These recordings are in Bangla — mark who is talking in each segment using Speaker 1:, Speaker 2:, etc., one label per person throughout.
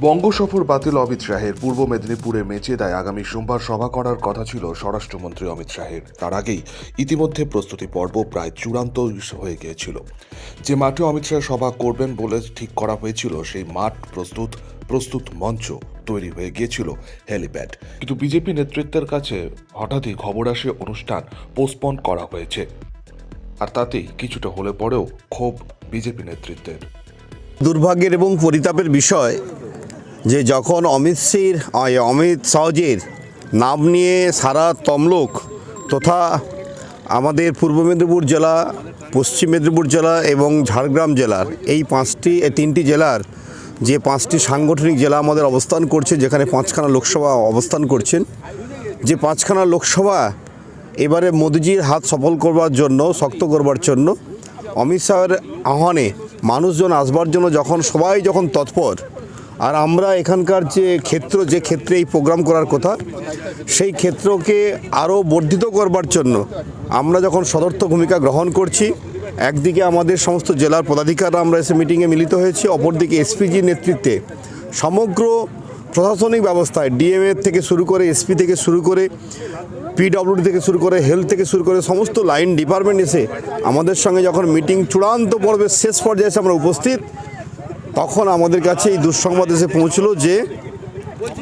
Speaker 1: বঙ্গ সফর বাতিল অমিত শাহের পূর্ব মেদিনীপুরের মেচেদায় আগামী সোমবার সভা করার কথা ছিল স্বরাষ্ট্রমন্ত্রী অমিত শাহের। তার আগেই ইতিমধ্যে প্রস্তুতি পর্ব প্রায় চূড়ান্ত হয়ে গিয়েছিল। যে মাঠে অমিত শাহ সভা করবেন বলে ঠিক করা হয়েছিল, সেই মাঠ প্রস্তুত প্রস্তুত মঞ্চ তৈরি হয়ে গিয়েছিল হেলিপ্যাড। কিন্তু বিজেপি নেতৃত্বের কাছে হঠাৎই খবর আসে, অনুষ্ঠান পোস্টপন করা হয়েছে। আর তাতেই কিছুটা হলে পরেও ক্ষোভ বিজেপি নেতৃত্বের।
Speaker 2: দুর্ভাগ্যের এবং পরিতাপের বিষয় যে যখন অমিত সির অমিত শাহজির নাম নিয়ে সারা তমলুক তথা আমাদের পূর্ব মেদিনীপুর জেলা, পশ্চিম মেদিনীপুর জেলা এবং ঝাড়গ্রাম জেলার এই পাঁচটি তিনটি জেলার যে পাঁচটি সাংগঠনিক জেলা আমাদের অবস্থান করছে, যেখানে পাঁচখানা লোকসভা অবস্থান করছেন, যে পাঁচখানা লোকসভা এবারে মোদিজির হাত সফল করবার জন্য, শক্ত করবার জন্য, অমিত শাহের আহ্বানে মানুষজন আসবার জন্য যখন, সবাই যখন তৎপর আর আমরা এখানকার যে ক্ষেত্র, যে ক্ষেত্রে এই প্রোগ্রাম করার কথা, সেই ক্ষেত্রকে আরও বর্ধিত করবার জন্য আমরা যখন সদর্থ ভূমিকা গ্রহণ করছি, একদিকে আমাদের সমস্ত জেলার পদাধিকাররা আমরা এসে মিটিংয়ে মিলিত হয়েছি, অপরদিকে এসপিজির নেতৃত্বে সমগ্র প্রশাসনিক ব্যবস্থায় ডিএমএ থেকে শুরু করে এসপি থেকে শুরু করে পিডব্লিউডি থেকে শুরু করে হেলথ থেকে শুরু করে সমস্ত লাইন ডিপার্টমেন্ট এসে আমাদের সঙ্গে যখন মিটিং চূড়ান্ত পর্বে শেষ পর্যায়ে এসে আমরা উপস্থিত তখন আমাদের কাছে এই দুঃসংবাদ এসে পৌঁছলো যে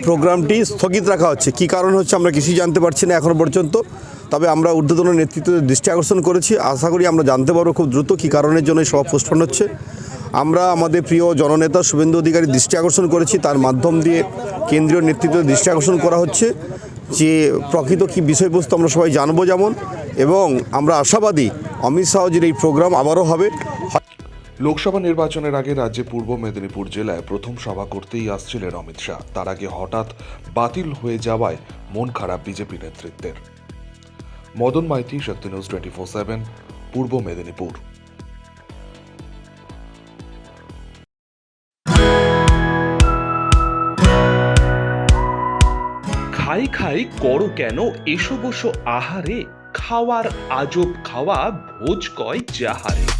Speaker 2: প্রোগ্রামটি স্থগিত রাখা হচ্ছে। কী কারণ হচ্ছে আমরা কিছুই জানতে পারছি না এখনও পর্যন্ত। তবে আমরা ঊর্ধ্বতন নেতৃত্বের দৃষ্টি আকর্ষণ করেছি। আশা করি আমরা জানতে পারব খুব দ্রুত কী কারণের জন্য সভা পোস্টপন হচ্ছে। আমরা আমাদের প্রিয় জননেতা শুভেন্দু অধিকারী দৃষ্টি আকর্ষণ করেছি। তার মাধ্যম দিয়ে কেন্দ্রীয় নেতৃত্বের দৃষ্টি আকর্ষণ করা হচ্ছে যে প্রকৃত কী বিষয়বস্তু আমরা সবাই জানব যেমন। এবং আমরা আশাবাদী অমিত শাহজির এই প্রোগ্রাম আবারও হবে।
Speaker 1: লোকসভা নির্বাচনের আগে রাজ্যে পূর্ব মেদিনীপুর জেলায় প্রথম সভা করতেই আসছিলেন অমিত শাহ। তার আগে হঠাৎ বাতিল হয়ে যাওয়ায় মন খারাপ বিজেপি নেতৃত্বের। Madan Maiti Shakti news twenty four seven, Purba Medinipur.
Speaker 3: খাই খাই করো কেন? এসো বসো আহারে। খাওয়ার আজব খাওয়া, ভোজ কয় যাহারে।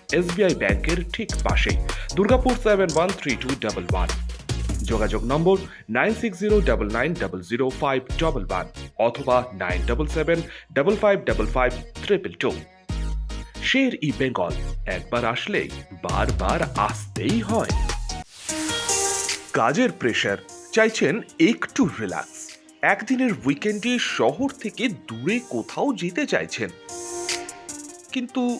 Speaker 3: SBI ব্যাংকের ঠিক পাশে Durgapur seven one three two double one যোগাযোগ number nine six zero double nine double zero five double one অথবা nine double seven double five double five triple two Sher e Bengal একবার আসলেই, বারবার আসতেই হয়। কাজের প্রেশার চাইছেন একটু রিল্যাক্স একদিনের উইকেন্ডে শহর থেকে দূরে কোথাও যেতে চাইছেন। কিন্তু